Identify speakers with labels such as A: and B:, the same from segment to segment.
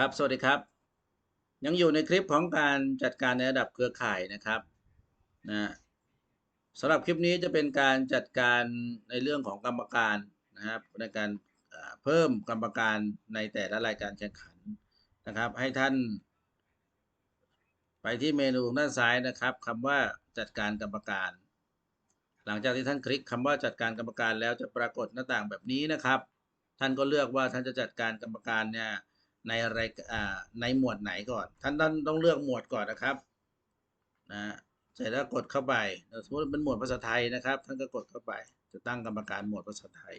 A: ครับ สวัสดีครับ ยังอยู่ในคลิปของการจัดการในระดับเครือข่ายนะครับนะสำหรับคลิปนี้จะเป็นการจัดการในเรื่องของกรรมการนะครับ ในการเพิ่มกรรมการในแต่ละรายการแข่งขันนะครับ ให้ท่าน ไปที่เมนูด้านซ้ายนะครับคำว่าจัดการกรรมการ หลังจากที่ท่านคลิกคำว่าจัดการกรรมการแล้วจะปรากฏหน้าต่างแบบนี้นะครับ ท่านก็เลือกว่าท่านจะจัดการกรรมการเนี่ย ในรายอ่าในหมวดไหนก่อน ท่านต้องต้องเลือกหมวดก่อนนะครับนะเสร็จแล้วกดเข้าไปสมมติเป็นหมวดภาษาไทยนะครับ ท่านก็กดเข้าไป จะตั้งกรรมการหมวดภาษาไทย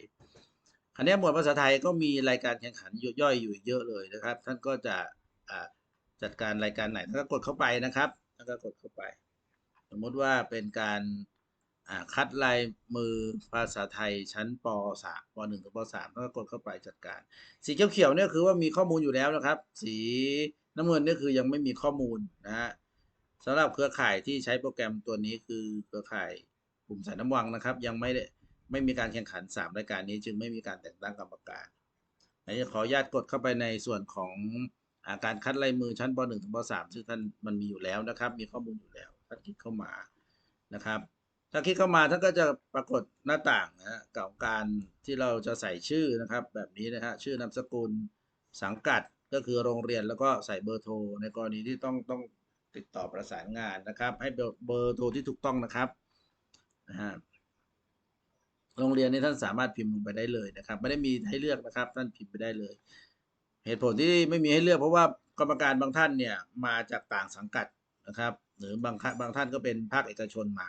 A: คราวนี้หมวดภาษาไทยก็มีรายการแข่งขันย่อยอยู่เยอะเลยนะครับ ท่านก็จะอ่าจัดการรายการไหนท่านก็กดเข้าไปนะครับท่านก็กดเข้าไป สมมติว่าเป็นการ คัดลายมือภาษาไทยชั้นป .3 ป .1 ถึงป .3 แล้วก็กดเข้าไปจัดการ สีเขียวๆเนี่ยคือว่ามีข้อมูลอยู่แล้วนะครับ สีน้ำเงินเนี่ยคือยังไม่มีข้อมูลนะฮะสำหรับเครือข่ายที่ใช้โปรแกรมตัวนี้คือเครือข่ายกลุ่มสายน้ำวังนะครับ ยังไม่ได้ไม่มีการแข่งขัน 3 รายการนี้ จึงไม่มีการแต่งตั้งกรรมการอันนี้ขออนุญาตกดเข้าไปในส่วนของอาการคัดลายมือชั้นป .1 ถึงป .3 ซึ่งท่านมันมีอยู่แล้วนะครับ มีข้อมูลอยู่แล้วท่านคลิกเข้ามานะครับ ถ้าคลิกเข้ามาท่านก็จะปรากฏหน้าต่างนะฮะกับการที่เราจะใส่ชื่อนะครับ แบบนี้นะฮะชื่อนามสกุลสังกัดก็คือโรงเรียนแล้วก็ใส่เบอร์โทรในกรณีที่ต้องต้องติดต่อประสานงานนะครับ ให้เบอร์เบอร์โทรที่ถูกต้องนะครับนะฮะโรงเรียนนี้ท่านสามารถพิมพ์ลงไปได้เลยนะครับ ไม่ได้มีให้เลือกนะครับ ท่านพิมพ์ไปได้เลย เหตุผลที่ไม่มีให้เลือกเพราะว่ากรรมการบางท่านเนี่ยมาจากต่างสังกัดนะครับ หรือบางบางท่านก็เป็นภาคเอกชนมา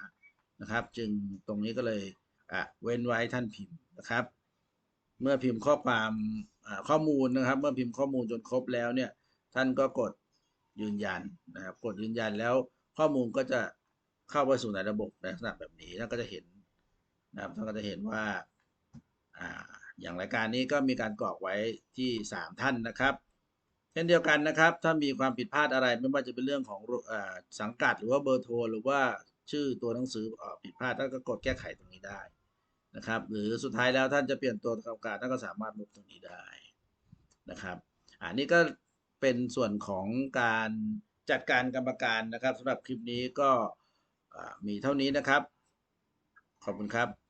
A: นะครับ จึงตรงนี้ก็เลยอะเว้นไว้ท่านพิมพ์นะครับ เมื่อพิมพ์ข้อความข้อมูลนะครับ เมื่อพิมพ์ข้อมูลจนครบแล้วเนี่ยท่านก็กดยืนยันนะครับ กดยืนยันแล้วข้อมูลก็จะเข้าไปสู่ในระบบในลักษณะแบบนี้ท่านก็จะเห็นนะครับท่านก็จะเห็นว่าอ่าอย่างรายการนี้ก็มีการกรอกไว้ที่สามท่านนะครับเช่นเดียวกันนะครับ ถ้ามีความผิดพลาดอะไรไม่ว่าจะเป็นเรื่องของอสังกัดหรือว่าเบอร์โทรหรือว่า ชื่อตัวหนังสือผิดพลาดท่านก็กดแก้ไขตรงนี้ได้นะครับ หรือสุดท้ายแล้วท่านจะเปลี่ยนตัวกรรมการท่านก็สามารถลบตรงนี้ได้นะครับอันนี้ก็เป็นส่วนของการจัดการกรรมการนะครับสำหรับคลิปนี้ก็มีเท่านี้นะครับ ขอบคุณครับ